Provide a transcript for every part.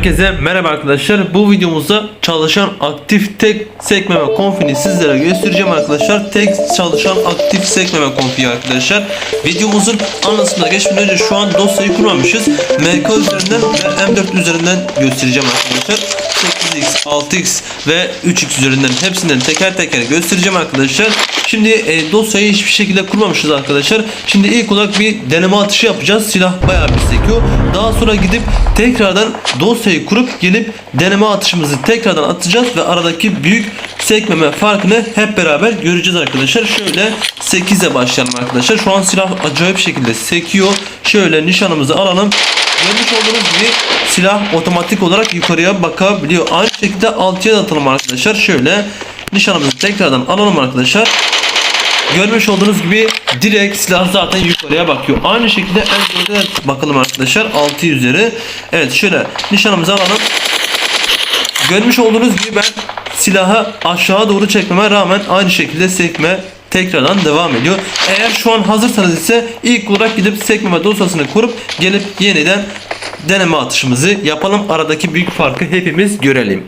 Herkese merhaba arkadaşlar. Bu videomuzda çalışan aktif tek sekmeme konfini sizlere göstereceğim arkadaşlar. Tek çalışan aktif sekmeme konfi arkadaşlar. Videomuzun anlatımına geçmeden önce şu an dosyayı kurmamışız. MK üzerinden ve M4 üzerinden göstereceğim arkadaşlar. 8x, 6x ve 3x üzerinden hepsinden teker teker göstereceğim arkadaşlar. Şimdi e, dosyayı hiçbir şekilde kurmamışız arkadaşlar. Şimdi ilk olarak bir deneme atışı yapacağız. Silah bayağı bir sekiyor. Daha sonra gidip tekrardan dosyayı kurup gelip deneme atışımızı tekrardan atacağız ve aradaki büyük sekmeme farkını hep beraber göreceğiz arkadaşlar. Şöyle 8'e başlayalım arkadaşlar. Şu an silah acayip şekilde sekiyor. Şöyle nişanımızı alalım. Görmüş olduğunuz gibi silah otomatik olarak yukarıya bakabiliyor. Aynı şekilde 6'ya da atalım arkadaşlar. Şöyle nişanımızı tekrardan alalım arkadaşlar. Görmüş olduğunuz gibi direkt silah zaten yukarıya bakıyor. Aynı şekilde en de bakalım arkadaşlar 6 üzeri. Evet şöyle nişanımızı alalım. Görmüş olduğunuz gibi ben silahı aşağı doğru çekmeme rağmen aynı şekilde sekme tekrardan devam ediyor. Eğer şu an hazırsanız ise ilk olarak gidip sekmeme dosyasını kurup gelip yeniden deneme atışımızı yapalım. Aradaki büyük farkı hepimiz görelim.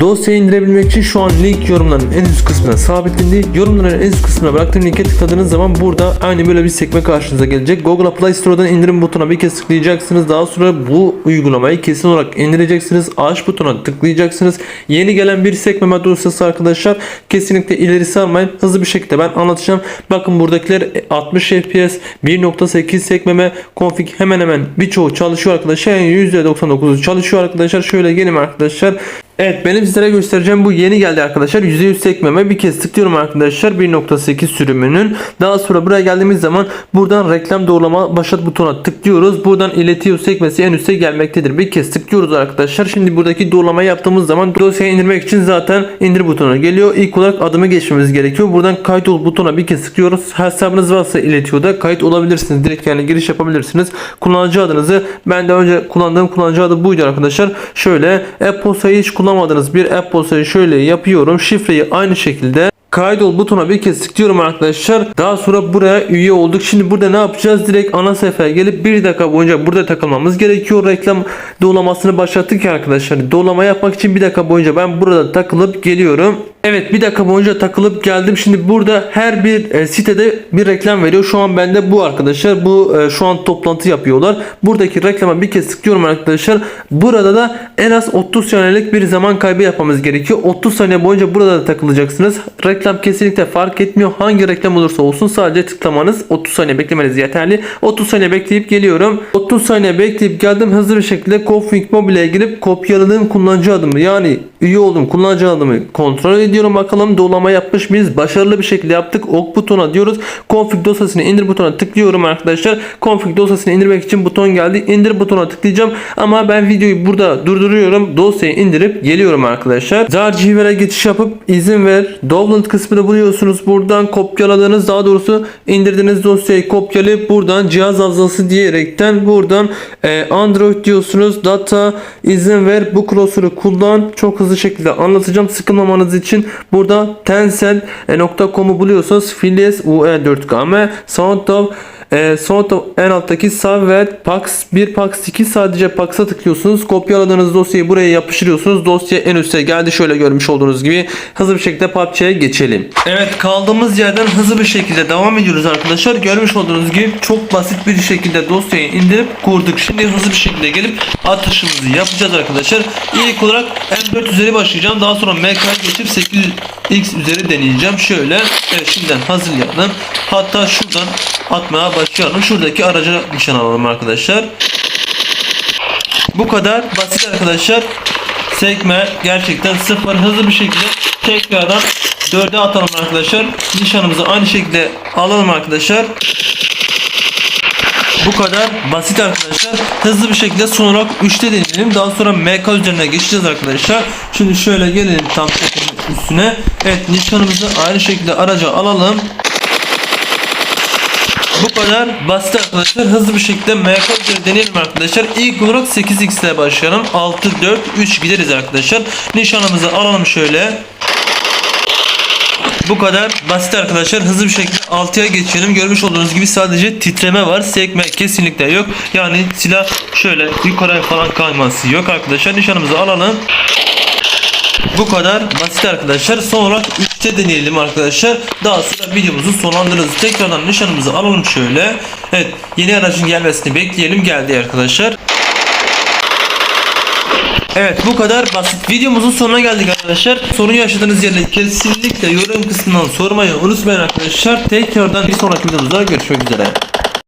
Dosyayı indirebilmek için şu an link yorumların en üst kısmına sabitlendi. Yorumların en üst kısmına bıraktığım linke tıkladığınız zaman burada aynı böyle bir sekme karşınıza gelecek. Google Play Store'dan indirim butonuna bir kez tıklayacaksınız. Daha sonra bu uygulamayı kesin olarak indireceksiniz. Aç butona tıklayacaksınız. Yeni gelen bir sekmeme dosyası arkadaşlar. Kesinlikle ilerisi almayın. Hızlı bir şekilde ben anlatacağım. Bakın buradakiler 60 FPS 1.8 sekmeme config hemen hemen birçoğu çalışıyor arkadaşlar. Yani %99'u çalışıyor arkadaşlar. Şöyle gelin arkadaşlar. Evet benim sizlere göstereceğim bu yeni geldi arkadaşlar. %100 sekmeme bir kez tıklıyorum arkadaşlar 1.8 sürümünün. Daha sonra buraya geldiğimiz zaman buradan reklam doğrulama başlat butona tıklıyoruz. Buradan iletiyor sekmesi en üste gelmektedir. Bir kez tıklıyoruz arkadaşlar. Şimdi buradaki doğrulamayı yaptığımız zaman dosyayı indirmek için zaten indir butonuna geliyor. İlk olarak adımı geçmemiz gerekiyor. Buradan kayıt ol butona bir kez tıklıyoruz. Hesabınız varsa iletiyor da kayıt olabilirsiniz. Direkt yani giriş yapabilirsiniz. Kullanıcı adınızı ben de önce kullandığım kullanıcı adı buydu arkadaşlar. Şöyle e-postayı hiç kullanmadığınız bir e-postayı şöyle yapıyorum. Şifreyi aynı şekilde Kaydol butona bir kez tıklıyorum arkadaşlar. Daha sonra buraya üye olduk. Şimdi burada ne yapacağız? Direkt ana sayfaya gelip bir dakika boyunca burada takılmamız gerekiyor. Reklam doğlamasını başlattık ya arkadaşlar. Doğlama yapmak için bir dakika boyunca ben burada takılıp geliyorum. Evet bir dakika boyunca takılıp geldim. Şimdi burada her bir e, sitede bir reklam veriyor. Şu an bende bu arkadaşlar. Bu e, şu an toplantı yapıyorlar. Buradaki reklama bir kez tıklıyorum arkadaşlar. Burada da en az 30 saniyelik bir zaman kaybı yapmamız gerekiyor. 30 saniye boyunca burada da takılacaksınız. Reklam kesinlikle fark etmiyor. Hangi reklam olursa olsun sadece tıklamanız 30 saniye beklemeniz yeterli. 30 saniye bekleyip geliyorum. 30 saniye bekleyip geldim. Hızlı bir şekilde Config Mobile'e girip kopyaladığım kullanıcı adımı yani üye olduğum kullanıcı adımı kontrol ediyorum. Bakalım doğrulama yapmış mıyız? Başarılı bir şekilde yaptık. Ok butona diyoruz. Config dosyasını indir butona tıklıyorum arkadaşlar. Config dosyasını indirmek için buton geldi. İndir butona tıklayacağım. Ama ben videoyu burada durduruyorum. Dosyayı indirip geliyorum arkadaşlar. Zarciver'e geçiş yapıp izin ver. Download kısmını buluyorsunuz. Buradan kopyaladığınız daha doğrusu indirdiğiniz dosyayı kopyalayıp buradan cihaz hafızası diyerekten buradan e, Android diyorsunuz. Data izin ver. Bu crosser'ı kullan. Çok hızlı şekilde anlatacağım. Sıkılmamanız için burada tencel.com'u buluyorsunuz. Filies UE4KM Soundtov e, Soundtov en alttaki Savvet Pax 1 Pax 2 sadece Pax'a tıklıyorsunuz. Kopyaladığınız dosyayı buraya yapıştırıyorsunuz. Dosya en üste geldi. Şöyle görmüş olduğunuz gibi hızlı bir şekilde PUBG'ye geçelim. Evet kaldığımız yerden hızlı bir şekilde devam ediyoruz arkadaşlar. Görmüş olduğunuz gibi çok basit bir şekilde dosyayı indirip kurduk. Şimdi hızlı bir şekilde gelip atışımızı yapacağız arkadaşlar. İlk olarak M4 üzeri başlayacağım. Daha sonra MK geçip 8X üzeri deneyeceğim. Şöyle evet şimdiden hazırlayalım. Hatta şuradan atmaya başlayalım. Şuradaki araca nişan alalım arkadaşlar. Bu kadar basit arkadaşlar. Sekme gerçekten sıfır hızlı bir şekilde tekrardan 4'e atalım arkadaşlar. Nişanımızı aynı şekilde alalım arkadaşlar. Bu kadar basit arkadaşlar. Hızlı bir şekilde son olarak 3'te deneyelim. Daha sonra MK üzerine geçeceğiz arkadaşlar. Şimdi şöyle gelelim tam üstüne. Evet nişanımızı aynı şekilde araca alalım. Bu kadar basit arkadaşlar. Hızlı bir şekilde MK deneyelim arkadaşlar. İlk olarak 8x ile başlayalım. 6, 4, 3 gideriz arkadaşlar. Nişanımızı alalım şöyle. Bu kadar basit arkadaşlar. Hızlı bir şekilde 6'ya geçelim. Görmüş olduğunuz gibi sadece titreme var. Sekme kesinlikle yok. Yani silah şöyle yukarıya falan kayması yok arkadaşlar. Nişanımızı alalım. Bu kadar basit arkadaşlar. Son olarak 3'te deneyelim arkadaşlar. Daha sonra videomuzu sonlandırırız. Tekrardan nişanımızı alalım şöyle. Evet yeni aracın gelmesini bekleyelim. Geldi arkadaşlar. Evet bu kadar basit. Videomuzun sonuna geldik arkadaşlar. Sorun yaşadığınız yerleri kesinlikle yorum kısmından sormayı unutmayın arkadaşlar. Tekrardan bir sonraki videomuzda görüşmek üzere.